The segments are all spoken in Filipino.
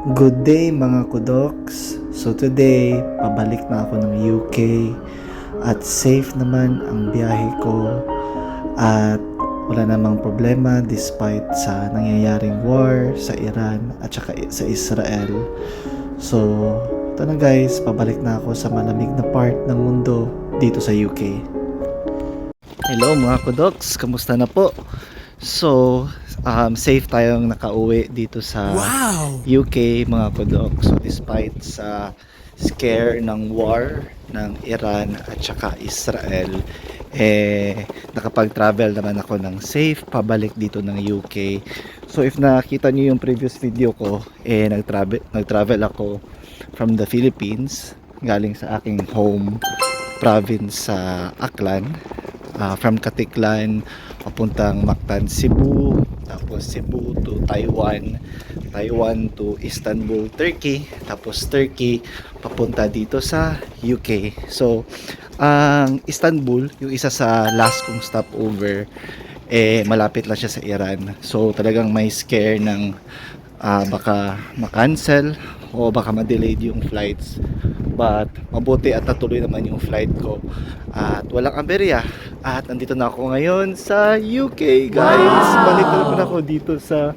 Good day mga kudoks. So today, pabalik na ako ng UK at safe naman ang biyahe ko at wala namang problema despite sa nangyayaring war sa Iran at saka sa Israel. So, ito na guys, pabalik na ako sa malamig na part ng mundo dito sa UK. Hello mga kudoks, kamusta na po? So, um, safe tayong nakauwi dito sa Wow! UK mga kudok. So despite sa scare ng war ng Iran at saka Israel, eh nakapag-travel naman ako ng safe pabalik dito ng UK. So if nakita niyo yung previous video ko, eh nag-travel nag-travel ako from the Philippines galing sa aking home province sa Aklan ah, from Katiklan papuntang Mactan, Cebu tapos Cebu to Taiwan Taiwan to Istanbul, Turkey tapos Turkey papunta dito sa UK so ang Istanbul yung isa sa last kong stopover eh malapit lang siya sa Iran. So talagang may scare ng ah, baka ma-cancel o baka ma-delayed yung flights but mabuti at natuloy naman yung flight ko. At walang aberya. At nandito na ako ngayon sa UK guys. Balik na naman ako dito sa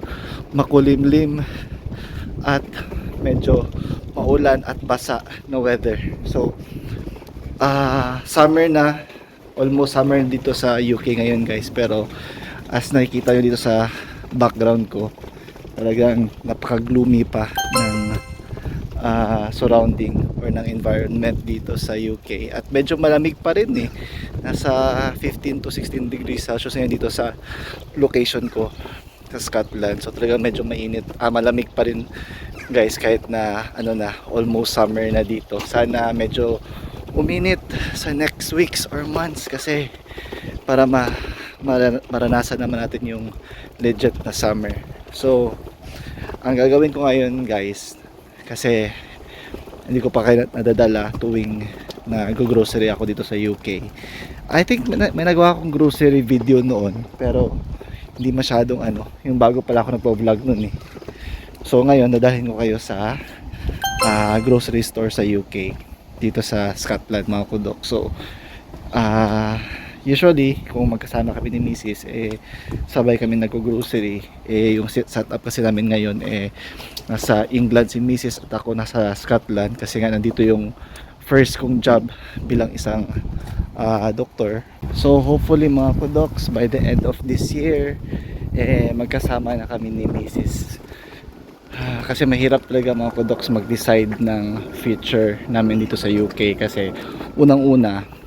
makulimlim. At medyo maulan at basa na weather. So ah summer na. Almost summer dito sa UK ngayon guys. Pero as nakikita nyo dito sa background ko talagang napaka-gloomy pa ng ah, surrounding or ng environment dito sa UK at medyo malamig pa rin eh. Nasa 15 to 16 degrees Celsius ngayon dito sa location ko sa Scotland. So talagang medyo mainit. Ah, malamig pa rin guys kahit na ano na almost summer na dito. Sana medyo uminit sa next weeks or months kasi para ma mara- maranasan naman natin yung legit na summer. So ang gagawin ko ngayon guys kasi hindi ko pa kayo nadadala tuwing nag-grocery ako dito sa UK. I think may, na- may nagawa akong grocery video noon pero hindi masyadong ano, yung bago pala ako nagpo-vlog noon eh. So ngayon dadalhin ko kayo sa ah, grocery store sa UK dito sa Scotland mga kudok. So ah usually kung magkasama kami ni Mrs. eh sabay kami nag-grocery eh yung set- setup kasi namin ngayon eh nasa England si Mrs. at ako nasa Scotland kasi nga nandito yung first kong job bilang isang ah, doktor so hopefully mga kudoks by the end of this year eh magkasama na kami ni Mrs. Ah, kasi mahirap talaga mga kudoks mag-decide ng future namin dito sa UK kasi unang-una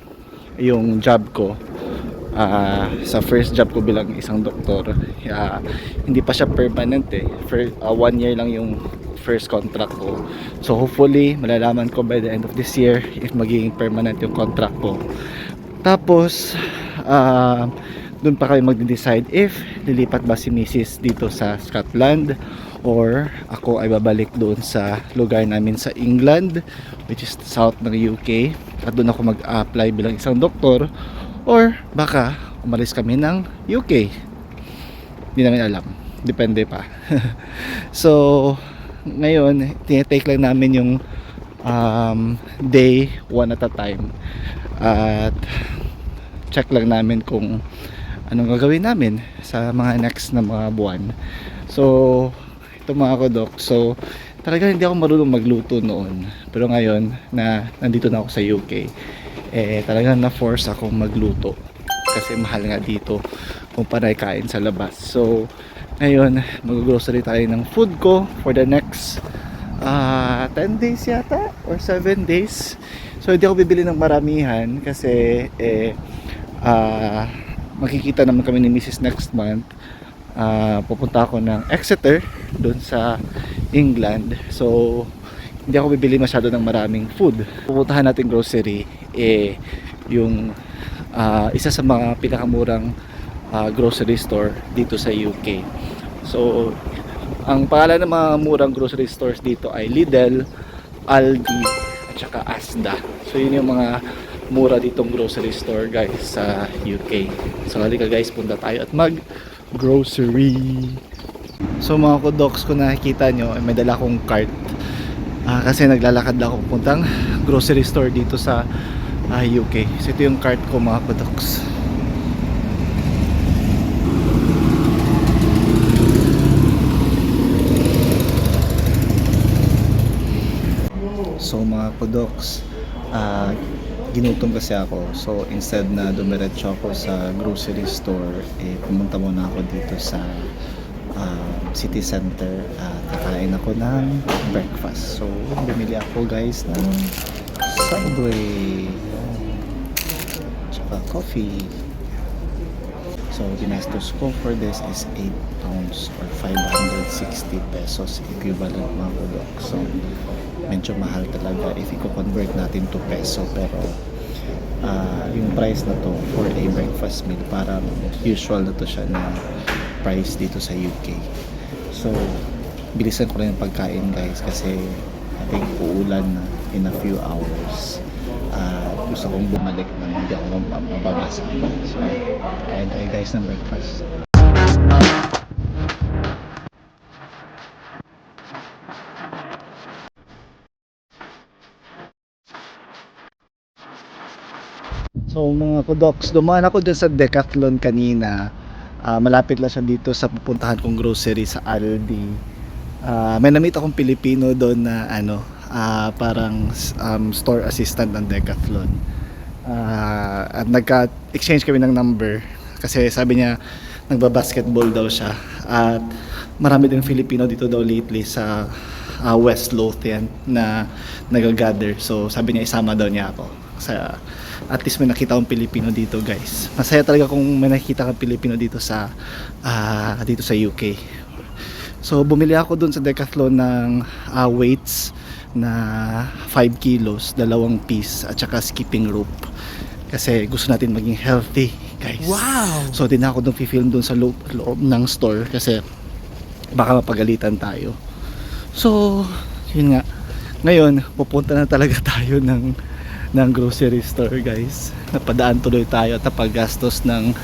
yung job ko ah, sa first job ko bilang isang doktor ah, hindi pa siya permanent eh. For, ah, one year lang yung first contract ko. So hopefully malalaman ko by the end of this year if magiging permanent yung contract ko. Tapos ah, doon pa kayo magde-decide if lilipat ba si Mrs. dito sa Scotland or ako ay babalik doon sa lugar namin sa England which is south ng UK at doon ako mag-apply bilang isang doktor. Or baka umalis kami ng UK hindi namin alam. Depende pa. So ngayon tinetake lang namin yung um, day one at a time. At check lang namin kung anong gagawin namin sa mga next na mga buwan. So ito mga kodok so talaga hindi ako marunong magluto noon. Pero ngayon na nandito na ako sa UK eh talagang na force akong magluto. Kasi mahal nga dito kung panay kain sa labas. So ngayon mag-grocery tayo ng food ko for the next ah 10 days yata or 7 days. So hindi ako bibili ng maramihan kasi eh ah makikita naman kami ni Mrs. next month Ah, pupunta ako ng Exeter doon sa England. So hindi ako bibili masyado ng maraming food. Pupuntahan natin grocery eh yung ah, isa sa mga pinakamurang ah, grocery store dito sa UK so ang pangalan ng mga murang grocery stores dito ay Lidl, Aldi at saka Asda. So yun yung mga mura ditong grocery store guys sa UK so halika guys punta tayo at mag grocery So mga kudoks kung nakikita nyo, may dala akong cart. Ah, kasi naglalakad lang ako puntang grocery store dito sa ah, UK. So ito yung cart ko mga kudoks. So mga kudoks, ah, ginutom kasi ako. So instead na dumiretso ako sa grocery store, eh, pumunta muna ako dito sa ah, city center at kakain ako ng breakfast. So bumili ako guys ng Subway. Tsaka coffee. So, ginastos ko for this is 8 pounds or 560 pesos equivalent mga kudok. So, medyo mahal talaga if i-convert natin to peso. Pero, ah, yung price na to for a breakfast meal, parang usual na to siya na price dito sa UK. So, bilisan ko lang yung pagkain guys kasi I think uulan na in a few hours. Ah, gusto kong bumalik nang hindi ako mab- mababasa. So, kain tayo guys ng breakfast. So mga kudoks, dumaan ako dun sa Decathlon kanina. Ah, malapit lang siya dito sa pupuntahan kong grocery sa Aldi. Ah, may namit akong Pilipino doon na ano, ah, parang um, store assistant ng Decathlon. Ah, at nagka-exchange kami ng number kasi sabi niya nagba-basketball daw siya at marami din Filipino dito daw lately sa ah, West Lothian na nagagather. So sabi niya isama daw niya ako sa at least may nakita akong Pilipino dito guys. Masaya talaga kung may nakita kang Pilipino dito sa ah, dito sa UK. So bumili ako dun sa Decathlon ng ah, weights na 5 kilos, dalawang piece at saka skipping rope. Kasi gusto natin maging healthy, guys. Wow! So din ako dun film dun sa loob, loob ng store kasi baka mapagalitan tayo. So, yun nga. Ngayon, pupunta na talaga tayo ng ng grocery store, guys. Napadaan tuloy tayo at napaggastos ng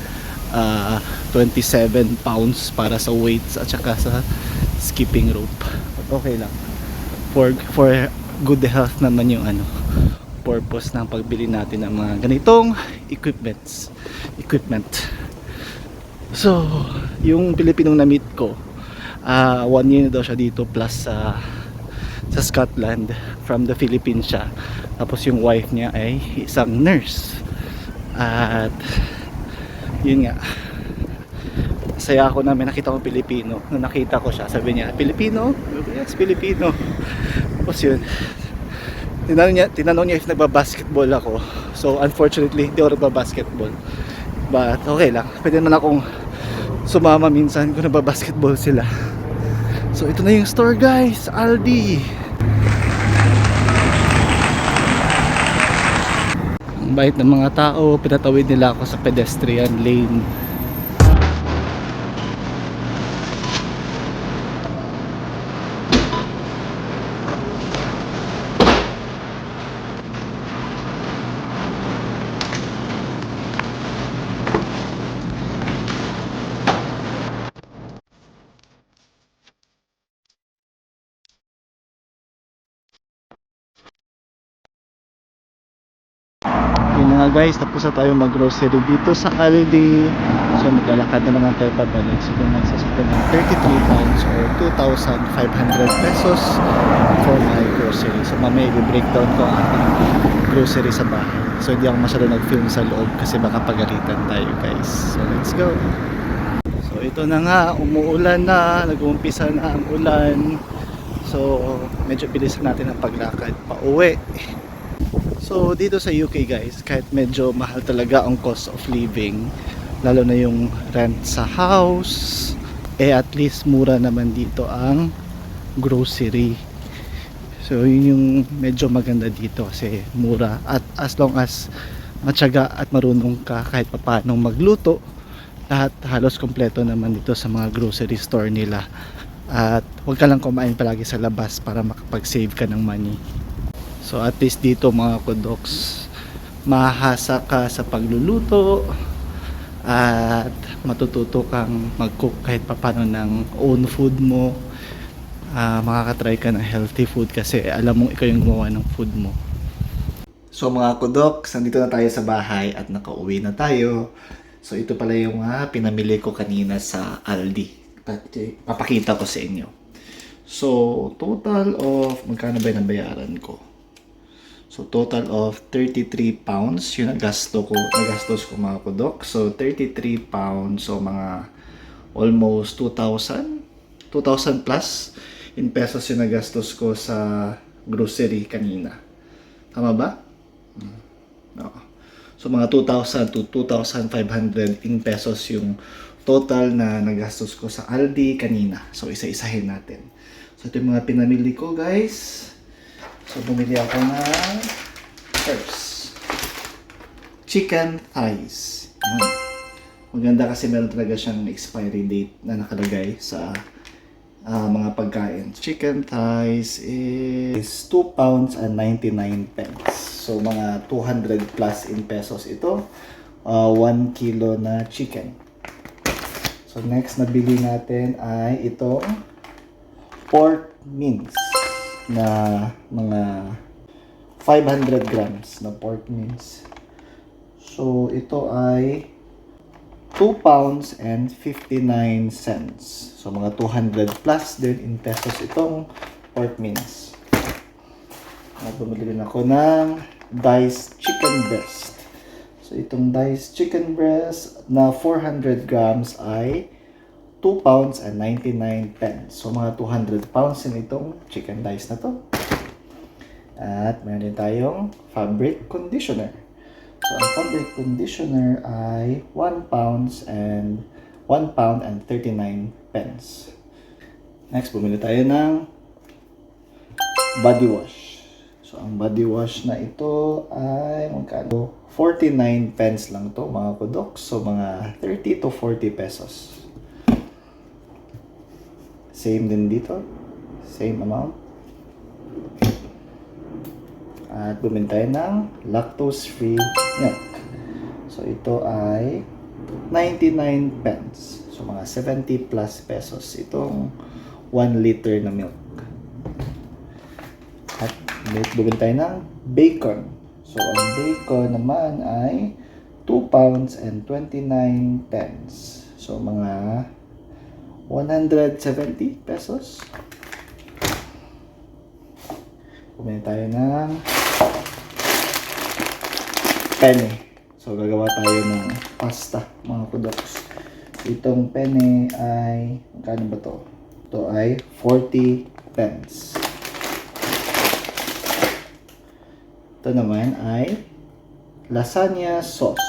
ah, 27 pounds para sa weights at saka sa skipping rope. But okay lang. For for good health naman yung ano purpose ng pagbili natin ng mga ganitong equipments equipment so yung Pilipinong na-meet ko ah one year na daw siya dito plus sa sa Scotland from the Philippines siya. Tapos yung wife niya ay isang nurse. At yun nga. Saya ako na may nakita kong Pilipino. Nung nakita ko siya sabi niya Pilipino? yes Pilipino. Tapos yun. Tinanong niya, tinanong niya if nagbabasketball ako. So unfortunately hindi ako nagbabasketball. But okay lang. Pwede naman akong sumama minsan kung nagbabasketball sila so ito na yung store guys. Aldi. Ang bait ng mga tao pinatawid nila ako sa pedestrian lane na guys, tapos na tayo mag-grocery dito sa Aldi. So maglalakad na naman tayo pabalik. So kung magsasakyan ng 33 pounds or 2,500 pesos for my grocery. So mamaya i-breakdown ko ang ating grocery sa bahay. So hindi ako masyado nag-film sa loob kasi baka pagalitan tayo guys. So let's go. So ito na nga, umuulan na, nag-uumpisa na ang ulan. So medyo bilisan natin ang paglakad pa uwi. So dito sa UK guys, kahit medyo mahal talaga ang cost of living, lalo na yung rent sa house, eh at least mura naman dito ang grocery. So yun yung medyo maganda dito kasi mura at as long as matyaga at marunong ka kahit papaano magluto, lahat halos kompleto naman dito sa mga grocery store nila. At huwag ka lang kumain palagi sa labas para makapag-save ka ng money. So at least dito mga kudoks, mahasa ka sa pagluluto at matututo kang mag-cook kahit papano ng own food mo. Ah, makakatry ka ng healthy food kasi alam mong ikaw yung gumawa ng food mo. So mga kudoks, nandito na tayo sa bahay at nakauwi na tayo. So ito pala yung ah, pinamili ko kanina sa Aldi. Papakita ko sa inyo. So total of, magkano ba yung nabayaran ko? So total of 33 pounds yung nagasto ko, nagastos ko mga kudok. So 33 pounds, so mga almost 2,000, 2,000 plus in pesos yung nagastos ko sa grocery kanina. Tama ba? Mm. Oo. So mga 2,000 to 2,500 in pesos yung total na nagastos ko sa Aldi kanina. So isa-isahin natin. So ito yung mga pinamili ko guys. So bumili ako ng first chicken thighs. Yan. Maganda kasi meron talaga siyang expiry date na nakalagay sa ah, mga pagkain. Chicken thighs is 2 pounds and 99 pence. So mga 200 plus in pesos ito. 1 kilo na chicken. So next na bili natin ay itong pork mince na mga 500 grams na pork mince. So ito ay 2 pounds and 59 cents. So mga 200 plus din in pesos itong pork mince. Bumili rin ako ng diced chicken breast. So itong diced chicken breast na 400 grams ay 2 pounds and 99 pence. So mga 200 pounds din itong chicken dice na to. At meron din tayong fabric conditioner. So ang fabric conditioner ay 1 pounds and 1 pound and 39 pence. Next, bumili tayo ng body wash. So ang body wash na ito ay magkano? 49 pence lang to mga kudok. So mga 30 to 40 pesos. Same din dito. Same amount. At bumili tayo ng lactose-free milk. So ito ay 99 pence. So mga 70 plus pesos itong 1 liter na milk. At bumili tayo ng bacon. So ang bacon naman ay 2 pounds and 29 pence. So mga 170 pesos. Bumili tayo ng penne. So, gagawa tayo ng pasta, mga kudoks. Itong penne ay, magkano ba to? Ito ay 40 pence. Ito naman ay lasagna sauce.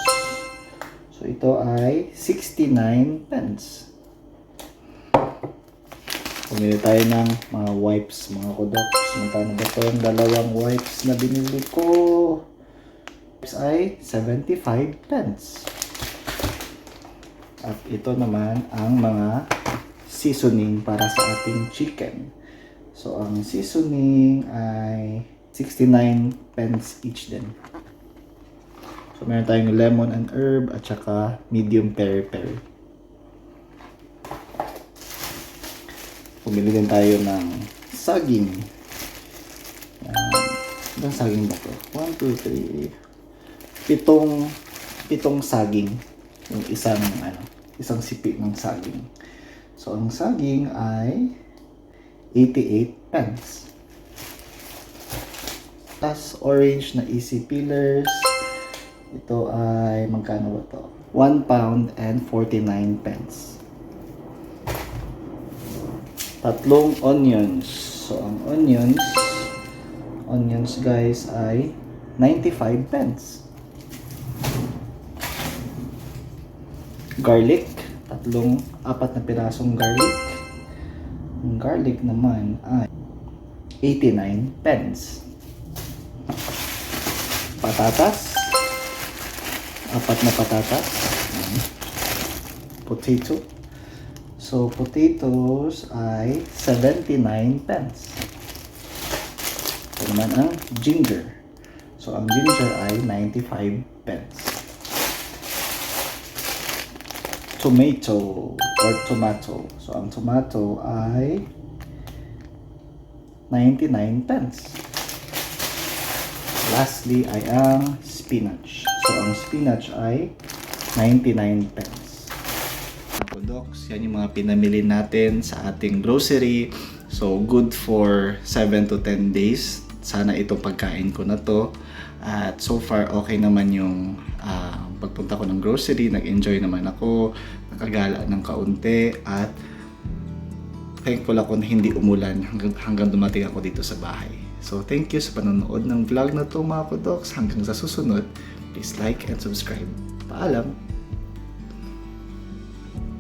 So, ito ay 69 pence. Pumili tayo ng mga wipes, mga kudoks. Magkano ba ito yung dalawang wipes na binili ko? Wipes ay 75 pence. At ito naman ang mga seasoning para sa ating chicken. So, ang seasoning ay 69 pence each din. So, meron tayong lemon and herb at saka medium peri-peri. Pumili din tayo ng saging. Yan. Ilang saging ba to? 1, 2, 3. Pitong, pitong saging. Yung isang, ano, isang sipi ng saging. So, ang saging ay 88 pence. Plus, orange na easy peelers. Ito ay, magkano ba to? 1 pound and 49 pence tatlong onions. So, ang onions, onions guys ay 95 pence. Garlic, tatlong, apat na pirasong garlic. Ang garlic naman ay 89 pence. Patatas, apat na patatas. Potato, So, potatoes ay 79 pence. Ito naman ang ginger. So, ang ginger ay 95 pence. tomato or tomato. So, ang tomato ay 99 pence. Lastly ay ang spinach. So, ang spinach ay 99 pence. Docs, yan yung mga pinamili natin sa ating grocery. So, good for 7 to 10 days. Sana itong pagkain ko na to. At so far, okay naman yung ah, pagpunta ko ng grocery. Nag-enjoy naman ako. Nakagala ng kaunti. At thankful ako na hindi umulan hanggang, hanggang dumating ako dito sa bahay. So, thank you sa panonood ng vlog na to mga kudoks. Hanggang sa susunod, please like and subscribe. Paalam!